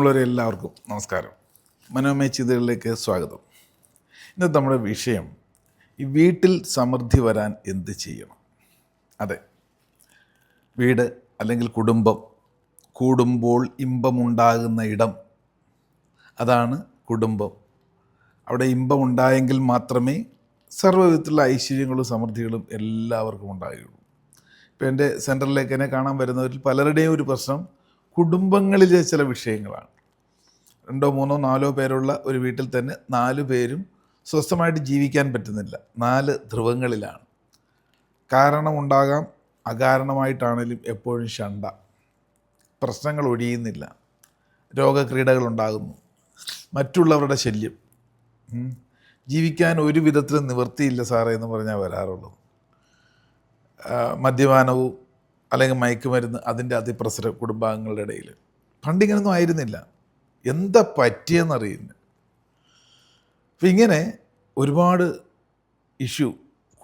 പ്രിയമുള്ളവരെ എല്ലാവർക്കും നമസ്കാരം. മനോമയ ചിന്തകളിലേക്ക് സ്വാഗതം. ഇന്നത്തെ നമ്മുടെ വിഷയം ഈ വീട്ടിൽ സമൃദ്ധി വരാൻ എന്ത് ചെയ്യണം? അതെ. വീട് അല്ലെങ്കിൽ കുടുംബം കൂടുമ്പോൾ ഇമ്പമുണ്ടാകുന്ന ഇടം അതാണ് കുടുംബം. അവിടെ ഇമ്പമുണ്ടായെങ്കിൽ മാത്രമേ സർവവിധത്തിലുള്ള ഐശ്വര്യങ്ങളും സമൃദ്ധികളും എല്ലാവർക്കും ഉണ്ടാകുകയുള്ളൂ ഇപ്പോൾ എന്റെ സെന്ററിലേക്ക് എന്നെ കാണാൻ വരുന്നവരിൽ പലരുടെയും ഒരു പ്രശ്നം കുടുംബങ്ങളിലെ ചില വിഷയങ്ങളാണ്. രണ്ടോ മൂന്നോ നാലോ പേരുള്ള ഒരു വീട്ടിൽ തന്നെ നാല് പേരും സ്വസ്ഥമായിട്ട് ജീവിക്കാൻ പറ്റുന്നില്ല. നാല് ധ്രുവങ്ങളിലാണ്. കാരണമുണ്ടാകാം അകാരണമായിട്ടാണെങ്കിലും എപ്പോഴും ഷണ്ട പ്രശ്നങ്ങൾ ഒഴിയുന്നില്ല. രോഗക്രീഡകൾ ഉണ്ടാകുന്നു. മറ്റുള്ളവരുടെ ശല്യം. ജീവിക്കാൻ ഒരു വിധത്തിലും നിവൃത്തിയില്ല സാറേ എന്ന് പറഞ്ഞാൽ വരാറുള്ളൂ. മദ്യപാനവും അല്ലെങ്കിൽ മയക്കുമരുന്ന് അതിന്റെ അതിപ്രസര കുടുംബാംഗങ്ങളുടെ ഇടയിൽ. പണ്ടിങ്ങനൊന്നും ആയിരുന്നില്ല. എന്താ പറ്റിയെന്നറിയില്ല. അപ്പം ഇങ്ങനെ ഒരുപാട് ഇഷ്യൂ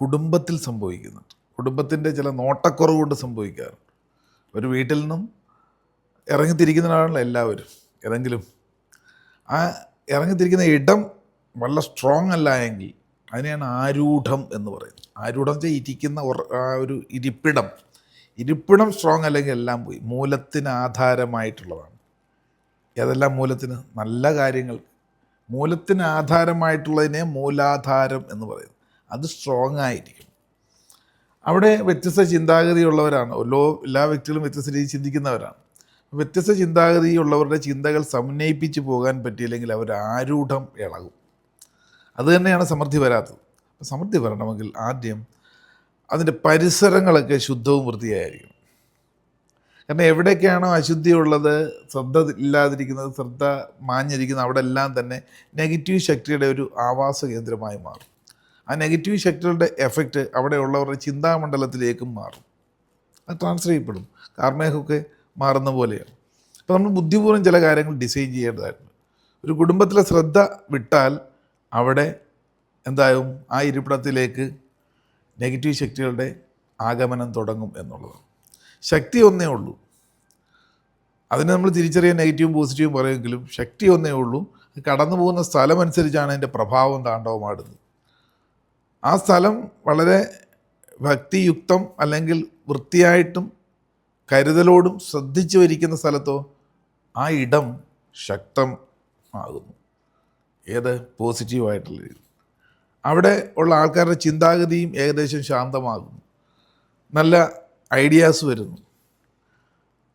കുടുംബത്തിൽ സംഭവിക്കുന്നുണ്ട്. കുടുംബത്തിന്റെ ചില നോട്ടക്കുറവ് കൊണ്ട് സംഭവിക്കാറുണ്ട്. ഒരു വീട്ടിൽ നിന്നും ഇറങ്ങിത്തിരിക്കുന്നവരാണല്ലോ എല്ലാവരും. ഏതെങ്കിലും ആ ഇറങ്ങിത്തിരിക്കുന്ന ഇടം വളരെ സ്ട്രോങ് അല്ല എങ്കിൽ അതിനെയാണ് ആരൂഢം എന്ന് പറയുന്നത്. ആരൂഢം വെച്ചാൽ ഇരിക്കുന്ന ഒരു ഇരിപ്പിടം. ഇരിപ്പിടം സ്ട്രോങ് അല്ലെങ്കിൽ എല്ലാം പോയി. മൂലത്തിന് ആധാരമായിട്ടുള്ളതാണ്. ഏതെല്ലാം മൂലത്തിന്? നല്ല കാര്യങ്ങൾ. മൂലത്തിന് ആധാരമായിട്ടുള്ളതിനെ മൂലാധാരം എന്ന് പറയുന്നത് അത് സ്ട്രോങ് ആയിരിക്കും അവിടെ വ്യത്യസ്ത ചിന്താഗതിയുള്ളവരാണ്. ഓരോ എല്ലാ വ്യക്തികളും വ്യത്യസ്ത രീതിയിൽ ചിന്തിക്കുന്നവരാണ്. വ്യത്യസ്ത ചിന്താഗതിയുള്ളവരുടെ ചിന്തകൾ സമന്വയിപ്പിച്ച് പോകാൻ പറ്റിയില്ലെങ്കിൽ അവർ ആരൂഢം ഇളകും. അതുതന്നെയാണ് സമൃദ്ധി വരാത്തത്. സമൃദ്ധി വരണമെങ്കിൽ ആദ്യം അതിന്റെ പരിസരങ്ങളൊക്കെ ശുദ്ധവും വൃത്തിയായിരിക്കും കാരണം എവിടെയൊക്കെയാണോ അശുദ്ധി ഉള്ളത് ശ്രദ്ധ ഇല്ലാതിരിക്കുന്നത് ശ്രദ്ധ മാഞ്ഞിരിക്കുന്നത് അവിടെ എല്ലാം തന്നെ നെഗറ്റീവ് ശക്തിയുടെ ഒരു ആവാസ കേന്ദ്രമായി മാറും. ആ നെഗറ്റീവ് ശക്തികളുടെ എഫക്റ്റ് അവിടെയുള്ളവരുടെ ചിന്താമണ്ഡലത്തിലേക്കും മാറും. അത് ട്രാൻസ്ഫർ ചെയ്യപ്പെടും. കാർമേഹമൊക്കെ മാറുന്ന പോലെയാണ്. അപ്പോൾ നമ്മൾ ബുദ്ധിപൂർവം ചില കാര്യങ്ങൾ ഡിസൈൻ ചെയ്യേണ്ടതായിരുന്നു ഒരു കുടുംബത്തിലെ ശ്രദ്ധ വിട്ടാൽ അവിടെ എന്തായാലും ആ ഇരിപ്പിടത്തിലേക്ക് നെഗറ്റീവ് ശക്തികളുടെ ആഗമനം തുടങ്ങും എന്നുള്ളത്. ശക്തി ഒന്നേ ഉള്ളൂ. അതിനെ നമ്മൾ തിരിച്ചറിയാൻ നെഗറ്റീവും പോസിറ്റീവും പറയുമെങ്കിലും ശക്തി ഒന്നേ ഉള്ളൂ. കടന്നു പോകുന്ന സ്ഥലം അനുസരിച്ചാണ് അതിന്റെ പ്രഭാവം താണ്ഡവമാടുന്നത് ആ സ്ഥലം വളരെ ഭക്തിയുക്തം അല്ലെങ്കിൽ വൃത്തിയായിട്ടും കരുതലോടും ശ്രദ്ധിച്ചു വരിക്കുന്ന സ്ഥലത്തോ ആ ഇടം ശക്തം ആകുന്നു. ഏത്? പോസിറ്റീവായിട്ടുള്ള രീതി അവിടെ ഉള്ള ആൾക്കാരുടെ ചിന്താഗതിയും ഏകദേശം ശാന്തമാകുന്നു. നല്ല ഐഡിയാസ് വരുന്നു.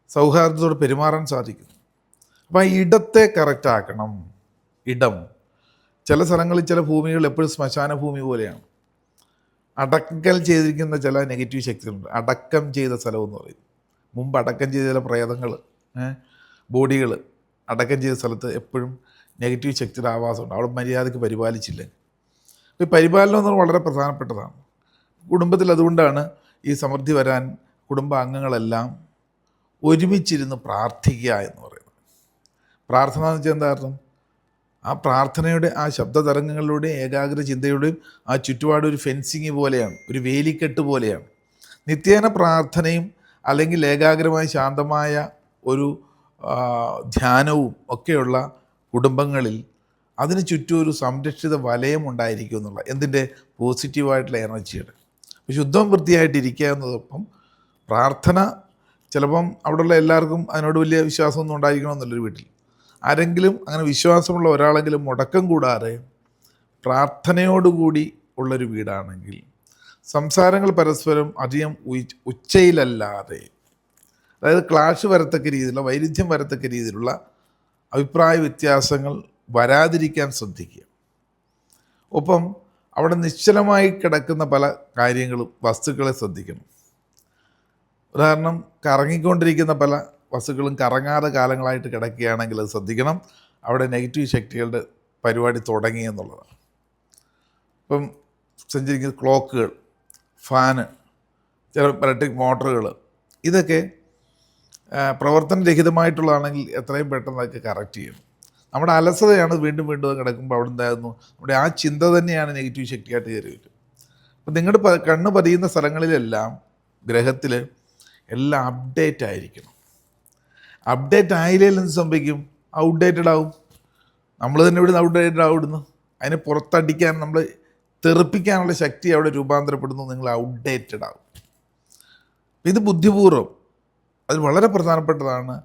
സൗഹാർദ്ദത്തോടെ പെരുമാറാൻ സാധിക്കുന്നു. അപ്പോൾ ആ ഇടത്തെ കറക്റ്റാക്കണം ഇടം. ചില സ്ഥലങ്ങളിൽ ചില ഭൂമികൾ എപ്പോഴും ശ്മശാന ഭൂമി പോലെയാണ്. അടക്കൽ ചെയ്തിരിക്കുന്ന ചില നെഗറ്റീവ് ശക്തികളുണ്ട്. അടക്കം ചെയ്ത സ്ഥലം എന്ന് പറയും. മുമ്പ് അടക്കം ചെയ്ത ചില പ്രേതങ്ങൾ ബോഡികൾ അടക്കം ചെയ്ത സ്ഥലത്ത് എപ്പോഴും നെഗറ്റീവ് ശക്തിയുടെ ആവാസമുണ്ട്. അവിടെ മര്യാദയ്ക്ക് പരിപാലിച്ചില്ല ഈ പരിപാലനം എന്ന് വളരെ പ്രധാനപ്പെട്ടതാണ്. കുടുംബത്തിൽ അതുകൊണ്ടാണ് ഈ സമൃദ്ധി വരാൻ കുടുംബാംഗങ്ങളെല്ലാം ഒരുമിച്ചിരുന്ന് പ്രാർത്ഥിക്കുക എന്ന് പറയുന്നത്. പ്രാർത്ഥന എന്ന് വെച്ചാൽ എന്താ അർത്ഥം? ആ പ്രാർത്ഥനയുടെ ആ ശബ്ദ തരംഗങ്ങളിലൂടെയും ഏകാഗ്ര ചിന്തയുടെയും ആ ചുറ്റുപാട് ഒരു ഫെൻസിങ് പോലെയാണ് ഒരു വേലിക്കെട്ട് പോലെയാണ്. നിത്യേന പ്രാർത്ഥനയും അല്ലെങ്കിൽ ഏകാഗ്രമായ ശാന്തമായ ഒരു ധ്യാനവും ഒക്കെയുള്ള കുടുംബങ്ങളിൽ അതിന് ചുറ്റും ഒരു സംരക്ഷിത വലയം ഉണ്ടായിരിക്കും എന്നുള്ള എന്തിന്റെ? പോസിറ്റീവായിട്ടുള്ള എനർജിയുടെ. ശുദ്ധം വൃത്തിയായിട്ടിരിക്കുക എന്നതൊപ്പം പ്രാർത്ഥന ചിലപ്പം അവിടെയുള്ള എല്ലാവർക്കും അതിനോട് വലിയ വിശ്വാസമൊന്നും ഉണ്ടായിരിക്കണമെന്നുള്ളൊരു വീട്ടിൽ. ആരെങ്കിലും അങ്ങനെ വിശ്വാസമുള്ള ഒരാളെങ്കിലും മുടക്കം കൂടാതെ പ്രാർത്ഥനയോടുകൂടി ഉള്ളൊരു വീടാണെങ്കിൽ സംസാരങ്ങൾ പരസ്പരം അധികം ഉച്ചയിലല്ലാതെ അതായത് ക്ലാഷ് വരത്തക്ക രീതിയിലുള്ള വൈരുദ്ധ്യം വരത്തക്ക രീതിയിലുള്ള അഭിപ്രായ വ്യത്യാസങ്ങൾ വരാതിരിക്കാൻ ശ്രദ്ധിക്കുക. ഒപ്പം അവിടെ നിശ്ചലമായി കിടക്കുന്ന പല കാര്യങ്ങളും വസ്തുക്കളെ ശ്രദ്ധിക്കണം. ഉദാഹരണം കറങ്ങിക്കൊണ്ടിരിക്കുന്ന പല വസ്തുക്കളും കറങ്ങാതെ കാലങ്ങളായിട്ട് കിടക്കുകയാണെങ്കിൽ അത് ശ്രദ്ധിക്കണം. അവിടെ നെഗറ്റീവ് ശക്തികളുടെ പരിപാടി തുടങ്ങി എന്നുള്ളതാണ്. ഇപ്പം സഞ്ചരിക്കുന്ന ക്ലോക്കുകൾ ഫാന് ചില ഇലക്ട്രിക് മോട്ടറുകൾ ഇതൊക്കെ പ്രവർത്തന പ്രവർത്തനരഹിതമായിട്ടുള്ളതാണെങ്കിൽ എത്രയും പെട്ടെന്ന് അതൊക്കെ കറക്റ്റ് ചെയ്യണം. നമ്മുടെ അലസതയാണ് വീണ്ടും വീണ്ടും കിടക്കുമ്പോൾ അവിടെ എന്തായിരുന്നു നമ്മുടെ ആ ചിന്ത തന്നെയാണ് നെഗറ്റീവ് ശക്തിയായിട്ട് കയറി വരും അപ്പം നിങ്ങളുടെ കണ്ണ് പതിയുന്ന സ്ഥലങ്ങളിലെല്ലാം ഗ്രഹത്തിൽ എല്ലാം അപ്ഡേറ്റ് ആയിരിക്കണം. അപ്ഡേറ്റ് ആയില്ലെങ്കിൽ എന്ത് സംഭവിക്കും? ഔട്ട്ഡേറ്റഡ് ആവും. നമ്മൾ തന്നെ ഇവിടുന്ന് ഔട്ട്ഡേറ്റഡ് ആവും ഇടുന്നു അതിനെ പുറത്തടിക്കാൻ നമ്മൾ തെറിപ്പിക്കാനുള്ള ശക്തി അവിടെ രൂപാന്തരപ്പെടുന്നു നിങ്ങൾ ഔട്ട്ഡേറ്റഡ് ആവും. ഇത് ബുദ്ധിപൂർവം അത് വളരെ പ്രധാനപ്പെട്ടതാണ്.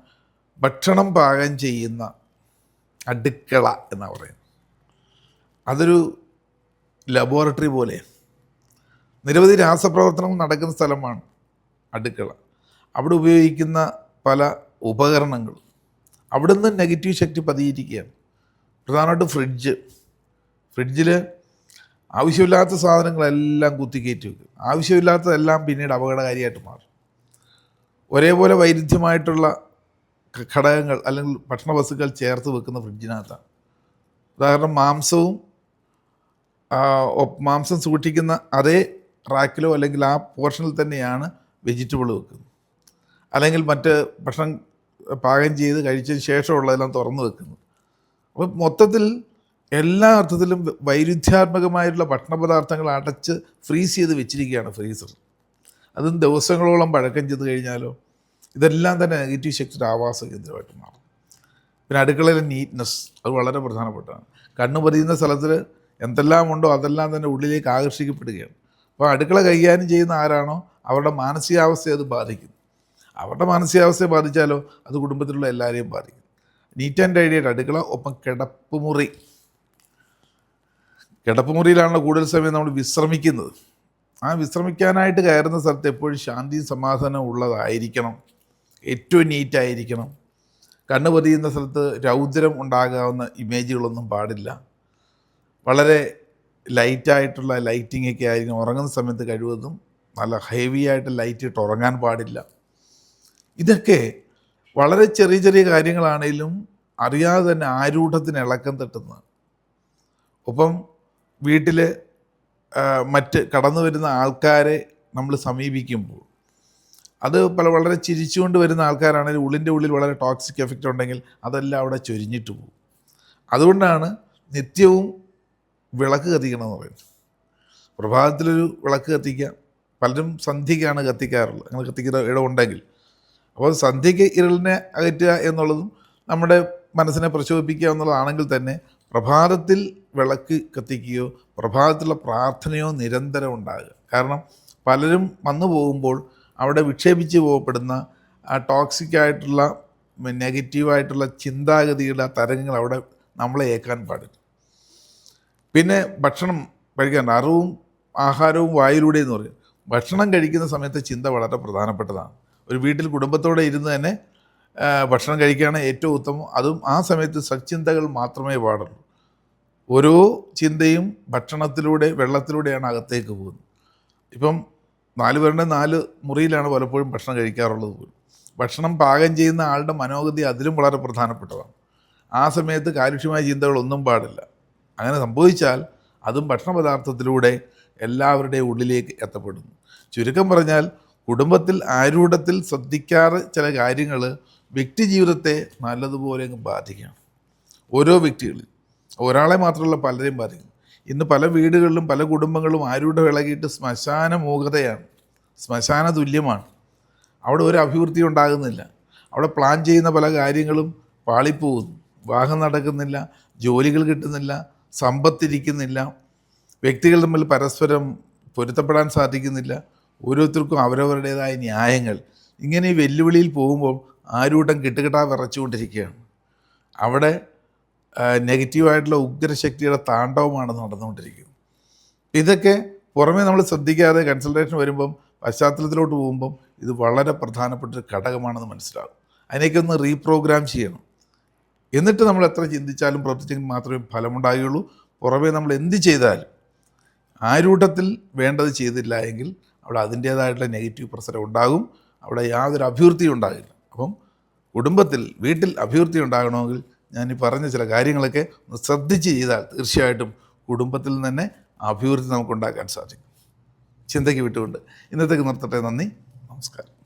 ഭക്ഷണം പാകം ചെയ്യുന്ന അടുക്കള എന്നാണ് പറയുന്നത്. അതൊരു ലബോറട്ടറി പോലെ. നിരവധി രാസപ്രവർത്തനങ്ങൾ നടക്കുന്ന സ്ഥലമാണ് അടുക്കള. അവിടെ ഉപയോഗിക്കുന്ന പല ഉപകരണങ്ങളും അവിടുന്ന് നെഗറ്റീവ് ശക്തി പതിയിരിക്കുകയാണ്. പ്രധാനമായിട്ടും ഫ്രിഡ്ജ് ഫ്രിഡ്ജിൽ ആവശ്യമില്ലാത്ത സാധനങ്ങളെല്ലാം കുത്തിക്കയറ്റി വെക്കും. ആവശ്യമില്ലാത്തതെല്ലാം പിന്നീട് അപകടകാരിയായിട്ട് മാറും. ഒരേപോലെ വൈരുദ്ധ്യമായിട്ടുള്ള ഘടകങ്ങൾ അല്ലെങ്കിൽ ഭക്ഷണ വസ്തുക്കൾ ചേർത്ത് വെക്കുന്ന ഫ്രിഡ്ജിനകത്താണ്. ഉദാഹരണം മാംസവും മാംസം സൂക്ഷിക്കുന്ന അതേ റാക്കിലോ അല്ലെങ്കിൽ ആ പോർഷനിൽ തന്നെയാണ് വെജിറ്റബിൾ വെക്കുന്നത്. അല്ലെങ്കിൽ മറ്റ് ഭക്ഷണം പാകം ചെയ്ത് കഴിച്ചതിന് ശേഷമുള്ളതെല്ലാം തുറന്നു വെക്കുന്നത്. അപ്പോൾ മൊത്തത്തിൽ എല്ലാ അർത്ഥത്തിലും വൈരുദ്ധ്യാത്മകമായിട്ടുള്ള ഭക്ഷണ പദാർത്ഥങ്ങൾ അടച്ച് ഫ്രീസ് ചെയ്ത് വെച്ചിരിക്കുകയാണ് ഫ്രീസർ. അതും ദിവസങ്ങളോളം പഴക്കം ചെയ്ത് കഴിഞ്ഞാലോ ഇതെല്ലാം തന്നെ നെഗറ്റീവ് ശക്തിയുടെ ആവാസ കേന്ദ്രമായിട്ട് മാറും. പിന്നെ അടുക്കളയിലെ നീറ്റ്നെസ് അത് വളരെ പ്രധാനപ്പെട്ടതാണ്. കണ്ണു പതിയുന്ന സ്ഥലത്തിൽ എന്തെല്ലാം ഉണ്ടോ അതെല്ലാം തന്നെ ഉള്ളിലേക്ക് ആകർഷിക്കപ്പെടുകയാണ്. അപ്പോൾ അടുക്കള കൈകാര്യം ചെയ്യുന്ന ആരാണോ അവരുടെ മാനസികാവസ്ഥയെ അത് ബാധിക്കും. അവരുടെ മാനസികാവസ്ഥയെ ബാധിച്ചാലോ അത് കുടുംബത്തിലുള്ള എല്ലാവരെയും ബാധിക്കും. നീറ്റ് ആൻഡ് ഐഡിയയുടെ അടുക്കള ഒപ്പം കിടപ്പുമുറി കിടപ്പുമുറിയിലാണല്ലോ കൂടുതൽ സമയം നമ്മൾ വിശ്രമിക്കുന്നത്. ആ വിശ്രമിക്കാനായിട്ട് കയറുന്ന സ്ഥലത്ത് എപ്പോഴും ശാന്തിയും സമാധാനവും ഉള്ളതായിരിക്കണം. ഏറ്റവും നീറ്റായിരിക്കണം കണ്ണ് പൊതിയുന്ന സ്ഥലത്ത് രൗദ്രം ഉണ്ടാകാവുന്ന ഇമേജുകളൊന്നും പാടില്ല. വളരെ ലൈറ്റായിട്ടുള്ള ലൈറ്റിംഗ് ഒക്കെ ആയിരിക്കും. ഉറങ്ങുന്ന സമയത്ത് കഴിവതും നല്ല ഹെവി ആയിട്ട് ലൈറ്റ് ഇട്ട് ഉറങ്ങാൻ പാടില്ല. ഇതൊക്കെ വളരെ ചെറിയ ചെറിയ കാര്യങ്ങളാണെങ്കിലും അറിയാതെ തന്നെ ആരൂഢത്തിന് ഇളക്കം തട്ടുന്നതാണ് ഒപ്പം വീട്ടിൽ മറ്റ് കടന്നു വരുന്ന ആൾക്കാരെ നമ്മൾ സമീപിക്കുമ്പോൾ അത് പല വളരെ ചിരിച്ചുകൊണ്ട് വരുന്ന ആൾക്കാരാണെങ്കിൽ ഉള്ളിന്റെ ഉള്ളിൽ വളരെ ടോക്സിക് എഫക്റ്റ് ഉണ്ടെങ്കിൽ അതെല്ലാം അവിടെ ചൊരിഞ്ഞിട്ട് പോകും. അതുകൊണ്ടാണ് നിത്യവും വിളക്ക് കത്തിക്കണമെന്ന് പറയുന്നത്. പ്രഭാതത്തിലൊരു വിളക്ക് കത്തിക്കുക പലരും സന്ധ്യയ്ക്കാണ് കത്തിക്കാറുള്ളത്. അങ്ങനെ കത്തിക്കുന്ന ഇടമുണ്ടെങ്കിൽ അപ്പോൾ സന്ധ്യയ്ക്ക് ഇരളിനെ അകറ്റുക എന്നുള്ളതും നമ്മുടെ മനസ്സിനെ പ്രചോദിപ്പിക്കുക എന്നുള്ളതാണെങ്കിൽ തന്നെ പ്രഭാതത്തിൽ വിളക്ക് കത്തിക്കുകയോ പ്രഭാതത്തിലുള്ള പ്രാർത്ഥനയോ നിരന്തരം ഉണ്ടാകുക. കാരണം പലരും വന്നു പോകുമ്പോൾ അവിടെ വിക്ഷേപിച്ച് പോകപ്പെടുന്ന ആ ടോക്സിക് ആയിട്ടുള്ള നെഗറ്റീവായിട്ടുള്ള ചിന്താഗതിയുടെ ആ തരംഗങ്ങൾ അവിടെ നമ്മളെ ഏക്കാൻ പാടില്ല. പിന്നെ ഭക്ഷണം കഴിക്കാൻ അറിവും ആഹാരവും വായിലൂടെ എന്ന് പറയും. ഭക്ഷണം കഴിക്കുന്ന സമയത്ത് ചിന്ത വളരെ പ്രധാനപ്പെട്ടതാണ്. ഒരു വീട്ടിൽ കുടുംബത്തോടെ ഇരുന്ന് തന്നെ ഭക്ഷണം കഴിക്കുകയാണ് ഏറ്റവും ഉത്തമം. അതും ആ സമയത്ത് സച്ചിന്തകൾ മാത്രമേ പാടുള്ളൂ. ഓരോ ചിന്തയും ഭക്ഷണത്തിലൂടെ വെള്ളത്തിലൂടെയാണ് അകത്തേക്ക് പോകുന്നത്. ഇപ്പം നാല് പേരുടെ നാല് മുറിയിലാണ് പലപ്പോഴും ഭക്ഷണം കഴിക്കാറുള്ളത് പോലും. ഭക്ഷണം പാകം ചെയ്യുന്ന ആളുടെ മനോഗതി അതിലും വളരെ പ്രധാനപ്പെട്ടതാണ്. ആ സമയത്ത് കാര്യക്ഷമമായ ചിന്തകളൊന്നും പാടില്ല. അങ്ങനെ സംഭവിച്ചാൽ അതും ഭക്ഷണ പദാർത്ഥത്തിലൂടെ എല്ലാവരുടെയും ഉള്ളിലേക്ക് എത്തപ്പെടുന്നു. ചുരുക്കം പറഞ്ഞാൽ കുടുംബത്തിൽ ആരൂഢത്തിൽ ശ്രദ്ധിക്കാറ് ചില കാര്യങ്ങൾ വ്യക്തി ജീവിതത്തെ നല്ലതുപോലെ ബാധിക്കണം. ഓരോ വ്യക്തികളിൽ. ഒരാളെ മാത്രമല്ല പലരെയും ബാധിക്കും ഇന്ന് പല വീടുകളിലും പല കുടുംബങ്ങളും ആരുടെ വിളകിയിട്ട് ശ്മശാന മൂകതയാണ്. ശ്മശാന തുല്യമാണ്. അവിടെ ഒരു അഭിവൃദ്ധി ഉണ്ടാകുന്നില്ല. അവിടെ പ്ലാൻ ചെയ്യുന്ന പല കാര്യങ്ങളും പാളിപ്പോകുന്നു. വിവാഹം നടക്കുന്നില്ല ജോലികൾ കിട്ടുന്നില്ല സമ്പത്തിരിക്കുന്നില്ല വ്യക്തികൾ തമ്മിൽ പരസ്പരം പൊരുത്തപ്പെടാൻ സാധിക്കുന്നില്ല. ഓരോരുത്തർക്കും അവരവരുടേതായ ന്യായങ്ങൾ. ഇങ്ങനെ ഈ വെല്ലുവിളിയിൽ പോകുമ്പോൾ ആരൂട്ടം കിട്ടുകിട്ടാ വിറച്ചുകൊണ്ടിരിക്കുകയാണ്. അവിടെ നെഗറ്റീവായിട്ടുള്ള ഉഗ്രശക്തിയുടെ താണ്ഡവമാണ് നടന്നുകൊണ്ടിരിക്കുന്നത്. ഇതൊക്കെ പുറമേ നമ്മൾ ശ്രദ്ധിക്കാതെ കൺസൾട്ടേഷൻ വരുമ്പം പശ്ചാത്തലത്തിലോട്ട് പോകുമ്പം ഇത് വളരെ പ്രധാനപ്പെട്ട ഒരു ഘടകമാണെന്ന് മനസ്സിലാകും. അതിനേക്ക് ഒന്ന് റീപ്രോഗ്രാം ചെയ്യണം. എന്നിട്ട് നമ്മൾ എത്ര ചിന്തിച്ചാലും പ്രവർത്തിച്ചെങ്കിൽ മാത്രമേ ഫലമുണ്ടാകുകയുള്ളൂ പുറമേ നമ്മൾ എന്ത് ചെയ്താലും ആ രൂപത്തിൽ വേണ്ടത് ചെയ്തില്ല എങ്കിൽ അവിടെ അതിന്റേതായിട്ടുള്ള നെഗറ്റീവ് പ്രസരം ഉണ്ടാകും. അവിടെ യാതൊരു അഭിവൃദ്ധിയും ഉണ്ടാകില്ല. അപ്പം കുടുംബത്തിൽ വീട്ടിൽ അഭിവൃദ്ധി ഉണ്ടാകണമെങ്കിൽ ഞാൻ ഈ പറഞ്ഞ ചില കാര്യങ്ങളൊക്കെ ഒന്ന് ശ്രദ്ധിച്ച് ചെയ്താൽ തീർച്ചയായിട്ടും കുടുംബത്തിൽ തന്നെ അഭിവൃദ്ധി നമുക്കുണ്ടാക്കാൻ സാധിക്കും. ചിന്തയ്ക്ക് വിട്ടുകൊണ്ട്. ഇന്നത്തേക്ക് നിർത്തട്ടെ. നന്ദി. നമസ്കാരം.